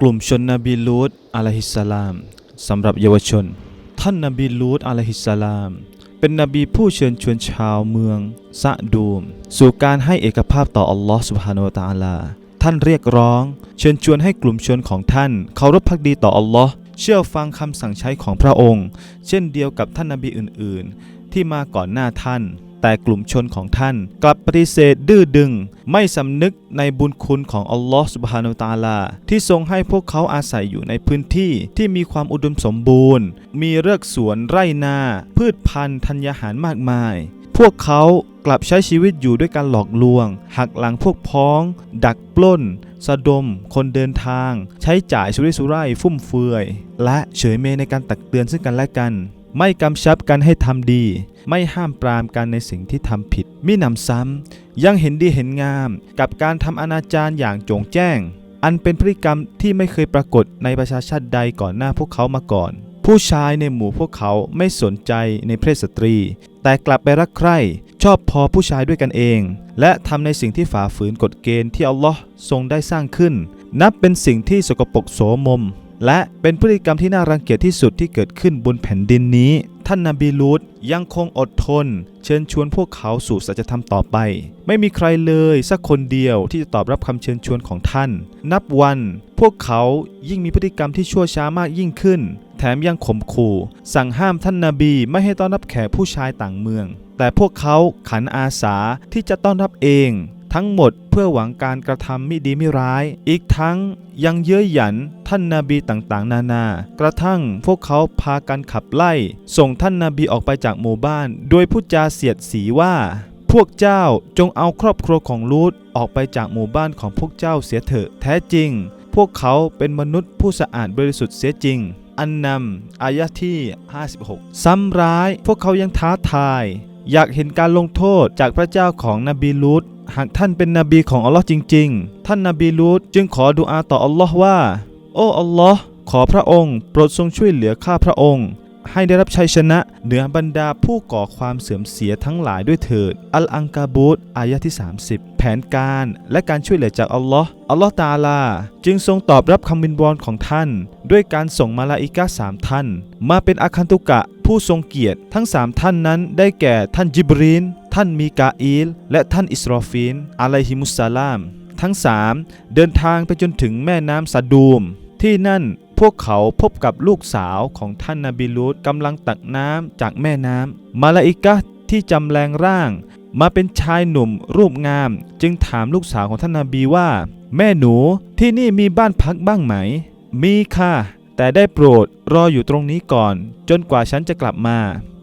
กลุ่มชนนบีลูตอะลัยฮิสสลามสำหรับเยาวชน ท่านนบีลูตอะลัยฮิสสลาม เป็นนบีผู้เชิญชวนชาวเมืองซะดูม สู่การให้เอกภาพต่ออัลลอฮ์สุบฮานาอตาลา ท่านเรียกร้อง เชิญชวนให้กลุ่มชนของท่านเคารพพักดีต่ออัลลอฮ์เชื่อฟังคำสั่งใช้ของพระองค์ เช่นเดียวกับท่านนบีอื่น ๆ ที่มาก่อนหน้าท่าน แต่กลุ่มชนของท่าน กลับปฏิเสธดื้อดึง ไม่สำนึกในบุญคุณของอัลลอฮ์สุบฮานาอะตาลา ที่ทรงให้พวกเขาอาศัยอยู่ในพื้นที่ที่มีความอุดมสมบูรณ์ มีเรือกสวนไร่นา พืชพันธุ์ธัญญาหารมากมาย พวกเขากลับใช้ชีวิตอยู่ด้วยการหลอกลวง หักหลังพวกพ้อง ดักปล้น สะดม คนเดินทาง ใช้จ่ายสุริสุร่ายฟุ่มเฟือย และเฉยเมยในการตักเตือนซึ่งกันและกัน ไม่กำชับกันให้ทำดี ไม่ห้ามปรามกันในสิ่งที่ทำผิดมิหนำซ้ำยังเห็นดีเห็นงาม กับการทำอนาจารอย่างโจงแจ้ง อันเป็นพฤติกรรมที่ไม่เคยปรากฏในประชาชาติใดก่อนหน้าพวกเขามาก่อน ผู้ชายในหมู่พวกเขาไม่สนใจในเพศสตรี แต่กลับไปรักใคร่ชอบพอผู้ชายด้วยกันเอง และทำในสิ่งที่ฝ่าฝืนกฎเกณฑ์ที่อัลลอฮ์ทรงได้สร้างขึ้น นับเป็นสิ่งที่สกปรกโสมม และเป็นพฤติกรรมที่น่ารังเกียจที่สุดที่เกิดขึ้นบนแผ่นดินนี้ ท่านนาบีลูตยังคงอดทน เชิญชวนพวกเขาสู่สัจธรรมต่อไป ไม่มีใครเลยสักคนเดียวที่จะตอบรับคำเชิญชวนของท่าน นับวันพวกเขายิ่งมีพฤติกรรมที่ชั่วช้ามากยิ่งขึ้น แถมยังข่มขู่ สั่งห้ามท่านนาบีไม่ให้ต้อนรับแขกผู้ชายต่างเมือง แต่พวกเขาขันอาสาที่จะต้อนรับเอง ทั้งหมดเพื่อหวังการกระทำไม่ดีไม่ร้าย อีกทั้งยังเย้ยหยันท่านนาบีต่างๆ นานา กระทั่งพวกเขาพากันขับไล่ ส่งท่านนาบีออกไปจากหมู่บ้าน โดยพูดจาเสียดสีว่า พวกเจ้าจงเอาครอบครัวของลูตออกไปจากหมู่บ้านของพวกเจ้าเสียเถอะแท้จริง พวกเขาเป็นมนุษย์ผู้สะอาดบริสุทธิ์เสียจริงอันนำอายะที่ 56 ซ้ำร้ายพวกเขายังท้าทาย อยากเห็นการลงโทษจากพระเจ้าของนบีลูต หากท่านเป็นนบีของอัลลอฮ์จริง ๆ ท่านนบีลูตจึงขอดุอาต่ออัลลอฮ์ว่า โอ้อัลลอฮ์ขอพระองค์ โปรดทรงช่วยเหลือข้าพระองค์ ให้ได้รับชัยชนะ เหนือบรรดาผู้ก่อความเสื่อมเสียทั้งหลายด้วยเถิด อัลอังกาบูตอายะที่ 30 แผนการและการช่วยเหลือจากอัลลอฮ์อัลลอฮ์ตาลา จึงทรงตอบรับคำวินวอนของท่าน ด้วยการส่งมาลาอิกะสามท่าน มาเป็นอาคันตุกะผู้ทรงเกียรติทั้งสามท่านนั้นได้แก่ท่านจิบรีนท่านมีกาอีล และท่านอิสรอฟีนอะลัยฮิมุสสลาม ทั้งสามเดินทางไปจนถึงแม่น้ำซาดูม ที่นั่น พวกเขาพบกับลูกสาวของท่านนาบิลูตกำลังตักน้ำจากแม่น้ำมาลาอิกะที่จำแรงร่าง มาเป็นชายหนุ่มรูปงาม จึงถามลูกสาวของท่านนาบีว่า แม่หนูที่นี่มีบ้านพักบ้างไหม มีค่ะ แต่ได้โปรดรออยู่ตรงนี้ก่อน จนกว่าฉันจะกลับมา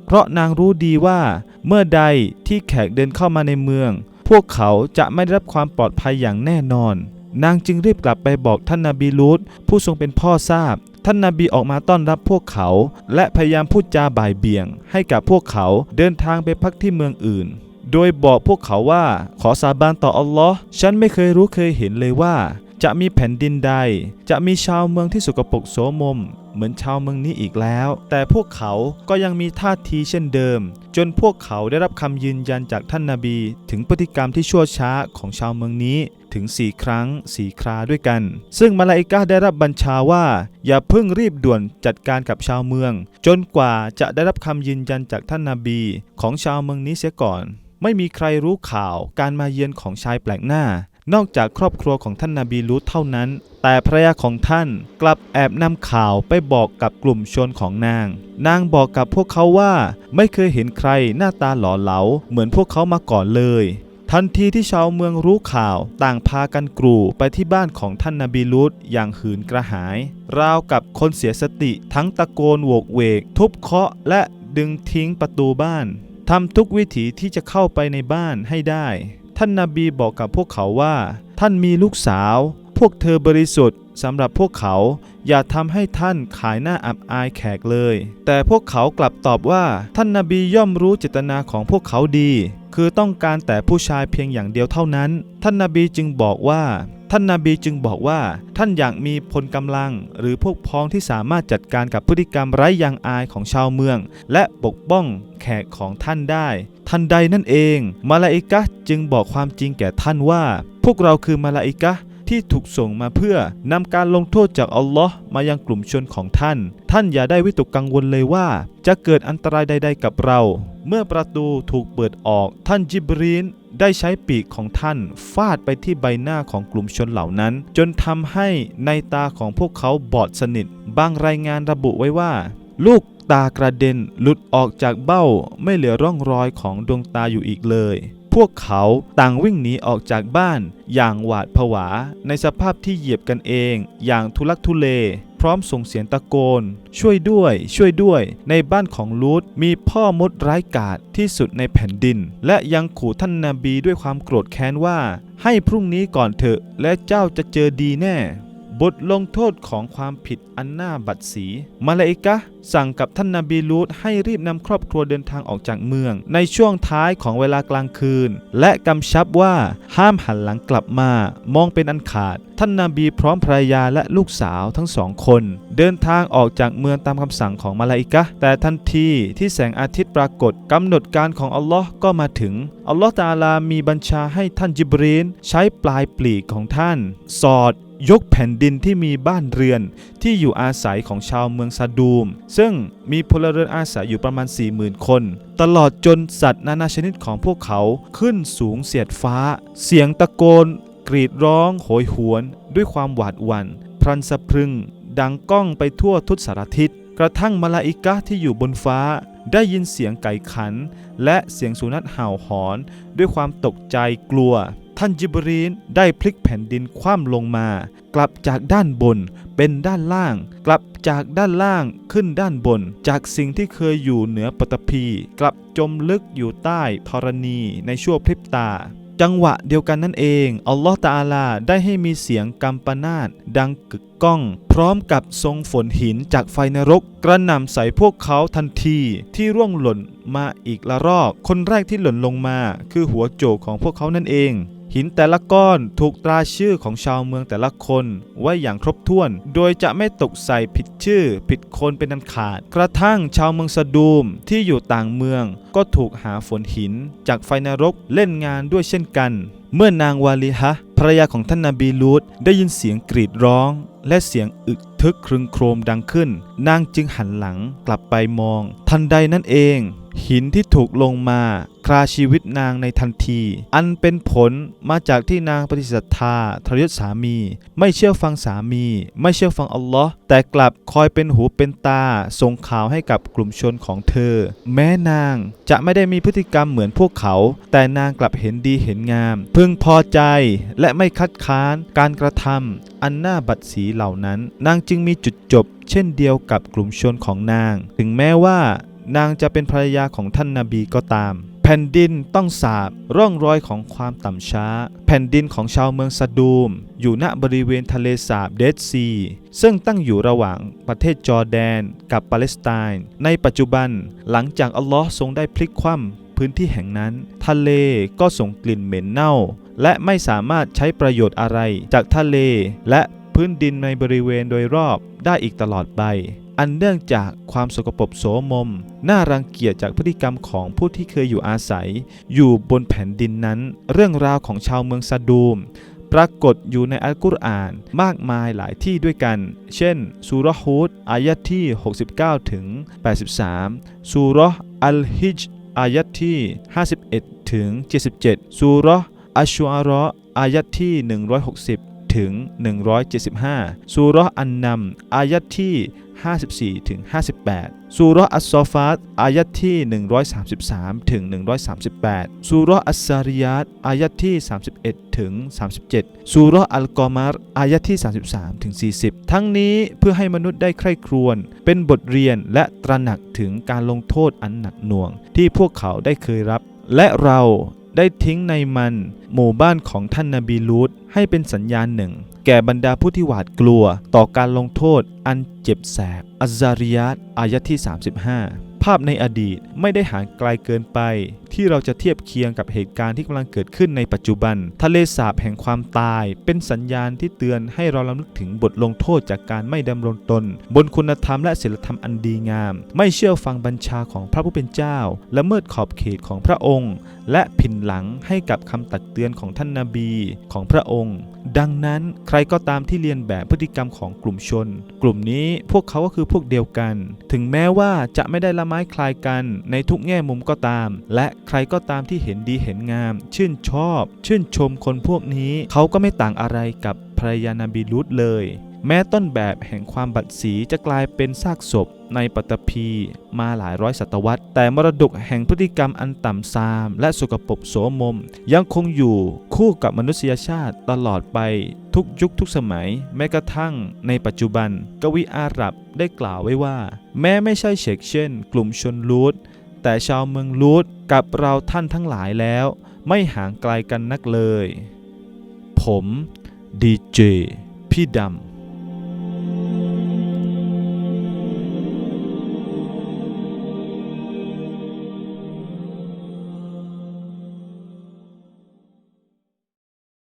เพราะนางรู้ดีว่า เมื่อใดที่แขกเดินเข้ามาในเมือง พวกเขาจะไม่ได้รับความปลอดภัยอย่างแน่นอน นางจึงรีบกลับไปบอกท่านนาบีลูตผู้ทรงเป็นพ่อทราบ ท่านนาบีออกมาต้อนรับพวกเขา และพยายามพูดจาบ่ายเบี่ยง ให้กับพวกเขาเดินทางไปพักที่เมืองอื่น โดยบอกพวกเขาว่าขอสาบานต่ออัลลอฮ์ฉันไม่เคยรู้เคยเห็นเลยว่า จะมีแผ่นดินใด จะมีชาวเมืองที่สกปรกโสมม เหมือนชาวเมืองนี้อีกแล้ว แต่พวกเขาก็ยังมีท่าทีเช่นเดิม จนพวกเขาได้รับคำยืนยันจากท่านนาบี ถึงพฤติกรรมที่ชั่วช้าของชาวเมืองนี้ ถึงสี่ครั้งสี่คราด้วยกัน ซึ่งมาลาอิกะห์ได้รับบัญชาว่า อย่าเพิ่งรีบด่วนจัดการกับชาวเมือง จนกว่าจะได้รับคำยืนยันจากท่านนาบีของชาวเมืองนี้เสียก่อน ไม่มีใครรู้ข่าวการมาเยือนของชายแปลกหน้า นอกจากครอบครัวของท่านนาบีลูตเท่านั้น แต่ภรรยาของท่านกลับแอบนำข่าวไปบอกกับกลุ่มชนของนาง นางบอกกับพวกเขาว่า ไม่เคยเห็นใครหน้าตาหล่อเหลา เหมือนพวกเขามาก่อนเลย ทันทีที่ชาวเมืองรู้ข่าวต่างพากันกรูไปที่บ้านของท่านนาบีลูตอย่างหืนกระหาย ราวกับคนเสียสติทั้งตะโกนโวกเวก ทุบเคาะและดึงทิ้งประตูบ้านทำทุกวิถีที่จะเข้าไปในบ้านให้ได้ ท่านนาบีบอกกับพวกเขาว่า ท่านมีลูกสาว พวกเธอบริสุทธิ์สำหรับพวกเขา อย่าทำให้ท่านขายหน้าอับอายแขกเลย แต่พวกเขากลับตอบว่า ท่านนาบีย่อมรู้เจตนาของพวกเขาดี คือต้องการแต่ผู้ชายเพียงอย่างเดียวเท่านั้น ท่านนาบีจึงบอกว่า ท่านนาบีจึงบอกว่า ท่านอยากมีพลกำลัง หรือพวกพ้องที่สามารถจัดการกับพฤติกรรมไร้ยางอายของชาวเมือง และปกป้องแขกของท่านได้ ทันใดนั่นเอง มาลาอิกะจึงบอกความจริงแก่ท่านว่า พวกเราคือมาลาอิกะ ที่ถูกส่งมาเพื่อนำการลงโทษจากอัลลอฮ์มายังกลุ่มชนของท่าน ท่านอย่าได้วิตกกังวลเลยว่า จะเกิดอันตรายใด ๆ กับเรา เมื่อประตูถูกเปิดออก ท่านจิบรีนได้ใช้ปีกของท่านฟาดไปที่ใบหน้าของกลุ่มชนเหล่านั้น จนทำให้ในตาของพวกเขาบอดสนิท บางรายงานระบุไว้ว่า ลูกตากระเด็นหลุดออกจากเบ้าไม่เหลือร่องรอยของดวงตาอยู่อีกเลย พวกเขาต่างวิ่งหนีออกจากบ้าน อย่างหวาดผวา ในสภาพที่เหยียบกันเอง อย่างทุลักทุเล พร้อมส่งเสียงตะโกน ช่วยด้วย ช่วยด้วย ในบ้านของลูตมีพ่อมดร้ายกาจที่สุดในแผ่นดิน และยังขู่ท่านนาบีด้วยความโกรธแค้นว่า ให้พรุ่งนี้ก่อนเถอะ และเจ้าจะเจอดีแน่ บทลงโทษของความผิดอันน่าบัดสี มาลาอิกะสั่งกับท่านนาบีลูตให้รีบนำครอบครัวเดินทางออกจากเมือง ในช่วงท้ายของเวลากลางคืน และกำชับว่าห้ามหันหลังกลับมามองเป็นอันขาด ท่านนาบีพร้อมภรรยาและลูกสาวทั้งสองคน เดินทางออกจากเมืองตามคำสั่งของมาลาอิกะแต่ทันทีที่แสงอาทิตย์ปรากฏกำหนดการของอัลลอฮ์ก็มาถึงอัลลอฮ์ตาลามีบัญชาให้ท่านจิบรีนใช้ปลายปลีกของท่าน สอด ยกแผ่นดินที่มีบ้านเรือนที่อยู่อาศัยของชาวเมืองซาดูม ซึ่งมีพลเรือนอาศัยอยู่ประมาณ 40,000 คน ตลอดจนสัตว์นานาชนิดของพวกเขาขึ้นสูงเสียดฟ้า เสียงตะโกน กรีดร้อง โหยหวนด้วยความหวาดหวัน่นพรันสะพรึง ดังก้องไปทั่วทุกสารทิศกระทั่งมาลาอิกะที่อยู่บนฟ้าได้ยินเสียงไก่ขัน และเสียงสุนัขเห่าหอน ด้วยความตกใจกลัว ท่านจิบรีนได้พลิกแผ่นดินคว่ำลงมา กลับจากด้านบนเป็นด้านล่าง กลับจากด้านล่างขึ้นด้านบน จากสิ่งที่เคยอยู่เหนือปฐพี กลับจมลึกอยู่ใต้ธรณีในชั่วพริบตา จังหวะเดียวกันนั่นเอง อัลลอฮ์ตะอาลาได้ให้มีเสียงกัมปนาตดังกึกก้อง พร้อมกับทรงฝนหินจากไฟนรก กระหน่ำใส่พวกเขาทันทีที่ร่วงหล่นมาอีกละรอก คนแรกที่หล่นลงมา คือหัวโจกของพวกเขานั่นเอง หินแต่ละก้อนถูกตราชื่อของชาวเมืองแต่ละคนไว้อย่างครบถ้วน โดยจะไม่ตกใส่ผิดชื่อ ผิดคนเป็นอันขาด กระทั่งชาวเมืองสะดูมที่อยู่ต่างเมือง ก็ถูกหาฝนหิน จากไฟนรกเล่นงานด้วยเช่นกัน เมื่อนางวาลีฮะภรรยาของท่านนาบีลูตได้ยินเสียงกรีดร้อง และเสียงอึกทึกครึงโครมดังขึ้น นางจึงหันหลังกลับไปมอง ทันใดนั่นเอง หินที่ถูกลงมาคราชีวิตนางในทันที อันเป็นผลมาจากที่นางปฏิสธทธาทรยศสามี ไม่เชื่อฟังสามี ไม่เชื่อฟังอัลลอฮ์แต่กลับคอยเป็นหูเป็นตา ส่งข่าวให้กับกลุ่มชนของเธอ แม้นางจะไม่ได้มีพฤติกรรมเหมือนพวกเขา แต่นางกลับเห็นดีเห็นงาม พึงพอใจและไม่คัดค้านการกระทำอันน่าบัดสีเหล่านั้น นางจึงมีจุดจบ เช่นเดียวกับกลุ่มชนของนาง ถึงแม้ว่า นางจะเป็นภรรยาของท่านนาบีก็ตาม แผ่นดินต้องสาบร่องรอยของความต่ำช้า แผ่นดินของชาวเมืองซาดูม อยู่ณบริเวณทะเลสาบเดดซี ซึ่งตั้งอยู่ระหว่างประเทศจอร์แดนกับปาเลสไตน์ ในปัจจุบันหลังจากอัลลอฮ์ทรงได้พลิกคว่ำพื้นที่แห่งนั้น ทะเลก็ส่งกลิ่นเหม็นเน่า และไม่สามารถใช้ประโยชน์อะไรจากทะเลและพื้นดินในบริเวณโดยรอบได้อีกตลอดไป อันเนื่องจากความสกปรกโสมม น่ารังเกียจจากพฤติกรรมของผู้ที่เคยอยู่อาศัย อยู่บนแผ่นดินนั้น เรื่องราวของชาวเมืองซาดูม ปรากฏอยู่ในอัลกุรอานมากมายหลายที่ด้วยกัน เช่นซูรฮูดอายะที่ 69 ถึง 83ซูราะห์อัลฮิจอายะที่ 51 ถึง 77ซูเราะห์อัชชุอาราะห์อายะที่ 160 ถึง 175ซูเราะห์อันนัมอายะที่ 54ถึง58ซูราะอัสซอฟาตอายะที่ 133ถึง138ซูราะห์อัสซาริยาตอายะที่ 31ถึง37ซูราะห์อัลกอมารอายะที่ 33ถึง40 ทั้งนี้เพื่อให้มนุษย์ได้ใคร่ครวญเป็นบทเรียนและตระหนักถึงการลงโทษอันหนักหน่วง ที่พวกเขาได้เคยรับ และเรา ได้ทิ้งในมันหมู่บ้านของท่านนาบีลูตให้เป็นสัญญาณหนึ่ง แก่บรรดาผู้ที่หวาดกลัวต่อการลงโทษอันเจ็บแสบอัจาริยัตอายะที่ 35 ภาพในอดีตไม่ได้ห่างไกลเกินไป ที่เราจะเทียบเคียงกับเหตุการณ์ที่กำลังเกิดขึ้นในปัจจุบัน ทะเลสาบแห่งความตาย เป็นสัญญาณที่เตือนให้เราลำลึกถึงบทลงโทษจากการไม่ดำรงตน บนคุณธรรมและศีลธรรมอันดีงาม ไม่เชื่อฟังบัญชาของพระผู้เป็นเจ้าละเมิดขอบเขตของพระองค์ และผินหลังให้กับคำตักเตือนของท่านนาบีของพระองค์ ดังนั้นใครก็ตามที่เรียนแบบพฤติกรรมของกลุ่มชน กลุ่มนี้พวกเขาก็คือพวกเดียวกัน ถึงแม้ว่าจะไม่ได้ละไม้คลายกันในทุกแง่มุมก็ตาม และใครก็ตามที่เห็นดีเห็นงาม ชื่นชอบ ชื่นชมคนพวกนี้ เขาก็ไม่ต่างอะไรกับภรรยานาบีลูตเลย แม้ต้นแบบแห่งความบัดสีจะกลายเป็นซากศพในปัตตภีมาหลายร้อยศตวรรษ แต่มรดกแห่งพฤติกรรมอันต่ำทราม และสุกปรกโสมม ยังคงอยู่คู่กับมนุษยชาติตลอดไปทุกยุคทุกสมัย แม้กระทั่งในปัจจุบัน กวีอาหรับได้กล่าวไว้ว่า แม้ไม่ใช่เชกเช่น กลุ่มชนลูด แต่ชาวเมืองลูดกับเราท่านทั้งหลายแล้ว ไม่ห่างไกลกันนักเลย ผมดีเจพี่ดำ